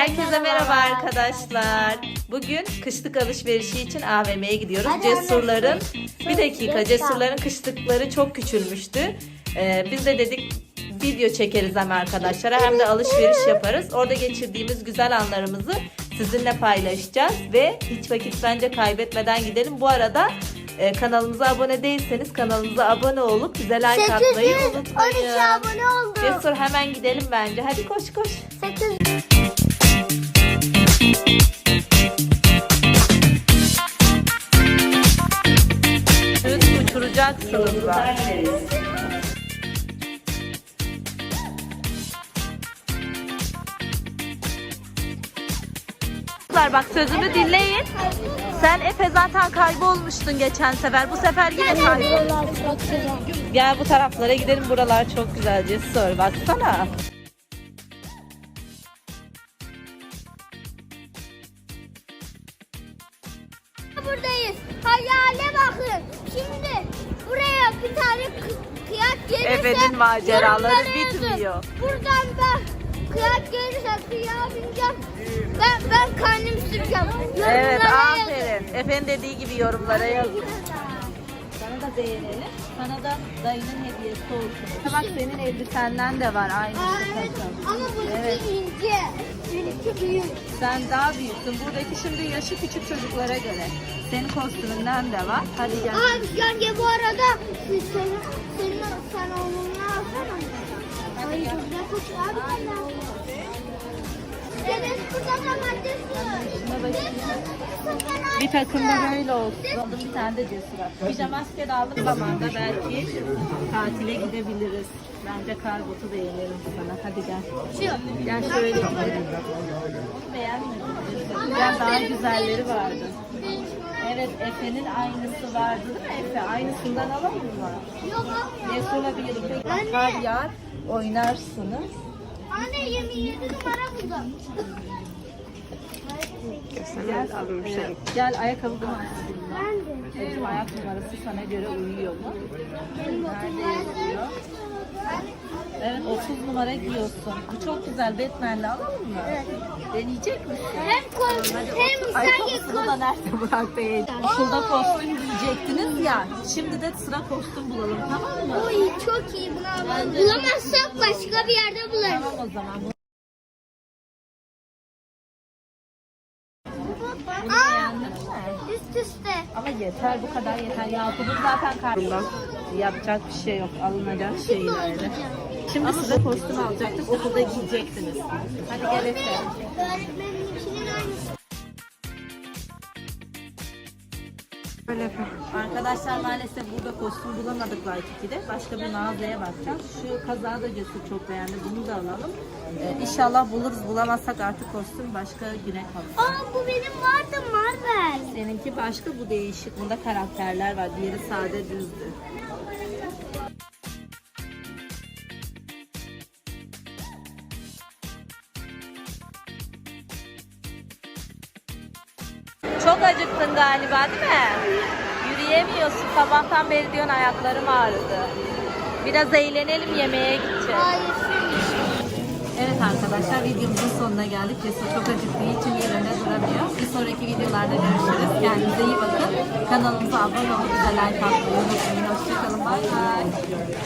Herkese merhaba arkadaşlar. Bugün kışlık alışverişi için AVM'ye gidiyoruz. Hadi Cesurların bir dakika Cesurların kışlıkları çok küçülmüştü. Ee, biz de dedik video çekeriz hem arkadaşlara hem de alışveriş yaparız. Orada geçirdiğimiz güzel anlarımızı sizinle paylaşacağız ve hiç vakit bence kaybetmeden gidelim. Bu arada e, kanalımıza abone değilseniz kanalımıza abone olup bize like atmayı 812 unutmayın. abone oldu. Cesur hemen gidelim bence. Hadi koş koş. 8 Var. Kızlar bak sözümü dinleyin. Sen Efe zaten kaybolmuştun geçen sefer. Bu sefer yine kaybol. Gel bu taraflara gidelim. Buralar çok güzel Cesur. Baksana. Buradayız. Hayale bakın. Gelirse Efe'nin maceraları yorumlara yazın. bitmiyor. Buradan ben kıyak gelirse kıyağa bineceğim. Ben, ben karnım süreceğim. Yorumlara Evet yazın. aferin. Efe'nin dediği gibi yorumlara yazın. Sana da beğenelim. Sana da dayının hediyesi olsun. Bak senin elbisenden de var aynı. Ama bununki Evet. ince. Benimki büyük. Sen daha büyüksün. Buradaki şimdi yaşı küçük çocuklara göre. Senin kostümünden de var. Hadi gel. Abi gel bu arada senin, senin sen onunla alsana. Ay dur ne koş abi sen de Bir takım da böyle olsun. Aldım bir tane de cesur. Pijama maske de aldım zamanda belki tatile gidebiliriz. Bence kar botu beğenirim sana. Hadi gel. Şu. Gel şöyle gidelim. Onu beğenmedim. Gel daha güzelleri vardı. Evet Efe'nin aynısı vardı değil mi Efe? Aynısından alalım mı? Yok abi. Cesur'la birlikte kar yağar oynarsınız. Anne 27 numara burada. Gel. Gel ayakkabı bulma. Ben de. Çocuğum ayak numarası sana göre uyuyor mu? Yazıyor? Evet 30 numara giyiyorsun. Bu çok güzel. Batman'le alalım mı? Evet. Deneyecek misin? Hem kol hem Ayakkabısını da nerede bıraktı heyecan? Okulda kostüm giyecektiniz ya. Şimdi de sıra kostüm bulalım tamam mı? Oy çok iyi bunu alalım. Bulamazsak başka bir yerde bularız. Tamam o zaman. Bunu Aa, beğendin mi? üst üste. Ama yeter bu kadar yeter. Yakup'un zaten karnında. Yapacak bir şey yok. Alınacak şeyler. Şimdi size kostüm alacaktık. Okulda giyecektiniz. Hadi gel Efe. Öğretmenininkinin aynısı. Arkadaşlar maalesef burada kostüm bulamadık 2'de. Başka bir mağazaya bakacağız. Şu kazağı da Cesur çok beğendi. Bunu da alalım. Ee, inşallah buluruz. Bulamazsak artık kostüm başka güne kalır. Aa bu benim vardı Marvel. Seninki başka bu değişik. Bunda karakterler var. Diğeri sade düzdü. Çok acıktın galiba değil mi? Yürüyemiyorsun. Sabahtan beri diyorsun ayaklarım ağrıdı. Biraz eğlenelim yemeğe gideceğiz. Hayır. Evet arkadaşlar videomuzun sonuna geldik. Cesur çok acıktığı için yerine duramıyor. Bir sonraki videolarda görüşürüz. Kendinize iyi bakın. Kanalımıza abone olun. Bize like atmayı unutmayın. Hoşçakalın. Bay bay.